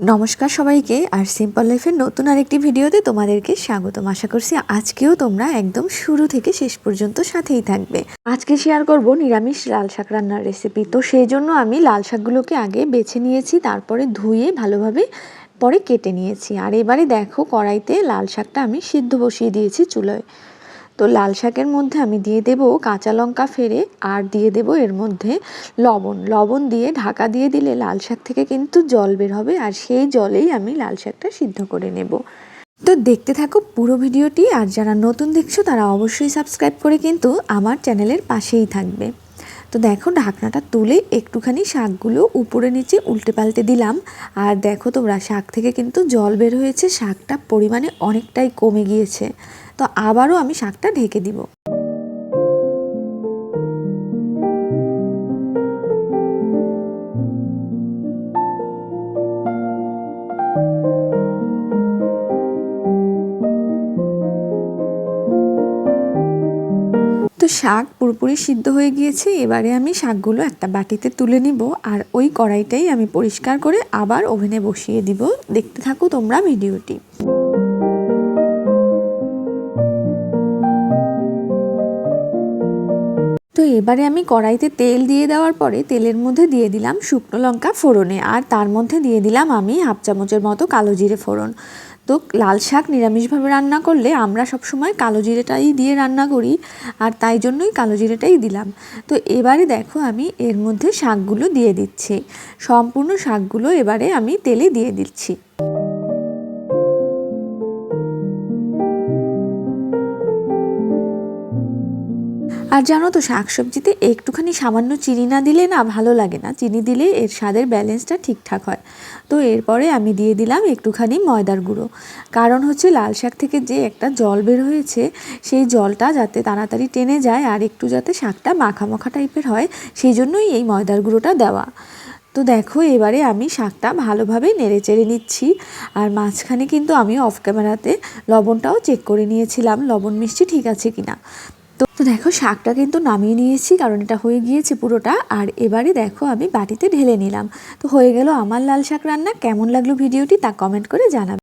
নমস্কার সবাইকে, আর সিম্পল লাইফের নতুন আরেকটি ভিডিওতে তোমাদেরকে স্বাগতম। আশা করছি আজকেও তোমরা একদম শুরু থেকে শেষ পর্যন্ত সাথেই থাকবে। আজকে শেয়ার করব নিরামিষ লাল শাক রান্নার রেসিপি তো সেই জন্য আমি লাল শাকগুলোকে আগে বেছে নিয়েছি, তারপরে ধুয়ে ভালোভাবে পরে কেটে নিয়েছি। আর এবারে দেখো, কড়াইতে লাল শাকটা আমি সিদ্ধ বসিয়ে দিয়েছি চুলোয়। তো লাল শাকের মধ্যে আমি দিয়ে দেব কাঁচা লঙ্কা ফেরে আর দিয়ে দেব এর মধ্যে লবণ। লবণ দিয়ে ঢাকা দিয়ে দিলে লাল শাক থেকে কিন্তু জল বের হবে আর সেই জলেই আমি লাল শাকটা সিদ্ধ করে নেব। তো দেখতে থাকো পুরো ভিডিওটি আর যারা নতুন দেখছ তারা অবশ্যই সাবস্ক্রাইব করে কিন্তু আমার চ্যানেলের পাশেই থাকবে। তো দেখো ঢাকনাটা তুলে একটুখানি শাকগুলো উপরে নিচে উল্টে পাল্টে দিলাম। আর দেখো তোমরা, শাক থেকে কিন্তু জল বের হয়েছে, শাকটা পরিমাণে অনেকটাই কমে গিয়েছে। তো আবারও আমি শাকটা ঢেকে দিব। শাক পুরোপুরি সিদ্ধ হয়ে গিয়েছে, এবারে আমি শাকগুলো একটা বাটিতে তুলে নিব আর ওই কড়াইটাই আমি পরিষ্কার করে আবার ওভেনে বসিয়ে দিব। দেখতে থাকো তোমরা ভিডিওটি। এবারে আমি কড়াইতে তেল দিয়ে দেওয়ার পরে তেলের মধ্যে দিয়ে দিলাম শুকনো লঙ্কা ফোড়নে। আর তার মধ্যে দিয়ে দিলাম আমি হাফ চামচের মতো কালো জিরে ফোড়ন। তো লাল শাক নিরামিষভাবে রান্না করলে আমরা সবসময় কালো জিরেটাই দিয়ে রান্না করি, আর তাই জন্যই কালো জিরেটাই দিলাম। তো এবারে দেখো আমি এর মধ্যে শাকগুলো দিয়ে দিচ্ছি। সম্পূর্ণ শাকগুলো এবারে আমি তেলে দিয়ে দিচ্ছি। আর জানো তো, শাকসবজিতে একটুখানি সামান্য চিনি না দিলে না ভালো লাগে না। চিনি দিলে এর স্বাদের ব্যালেন্সটা ঠিকঠাক হয়। তো এরপরে আমি দিয়ে দিলাম একটুখানি ময়দার গুঁড়ো। কারণ হচ্ছে লাল শাক থেকে যে একটা জল বের হয়েছে, সেই জলটা যাতে তাড়াতাড়ি টেনে যায় আর একটু যাতে শাকটা মাখা মাখা টাইপের হয়, সেই জন্যই এই ময়দার গুঁড়োটা দেওয়া। তো দেখো, এবারে আমি শাকটা ভালোভাবে নেড়ে চেড়ে নিচ্ছি। আর মাঝখানে কিন্তু আমি অফ ক্যামেরাতে লবণটাও চেক করে নিয়েছিলাম, লবণ মিষ্টি ঠিক আছে কিনা। তো তো দেখো, শাকটা কিন্তু নামিয়ে নিয়েছি, কারণ এটা হয়ে গিয়েছে পুরোটা। আর এবারে দেখো, আমি বাটিতে ঢেলে নিলাম। তো হয়ে গেল আমার লাল শাক রান্না। কেমন লাগল ভিডিওটি তা কমেন্ট করে জানাবে।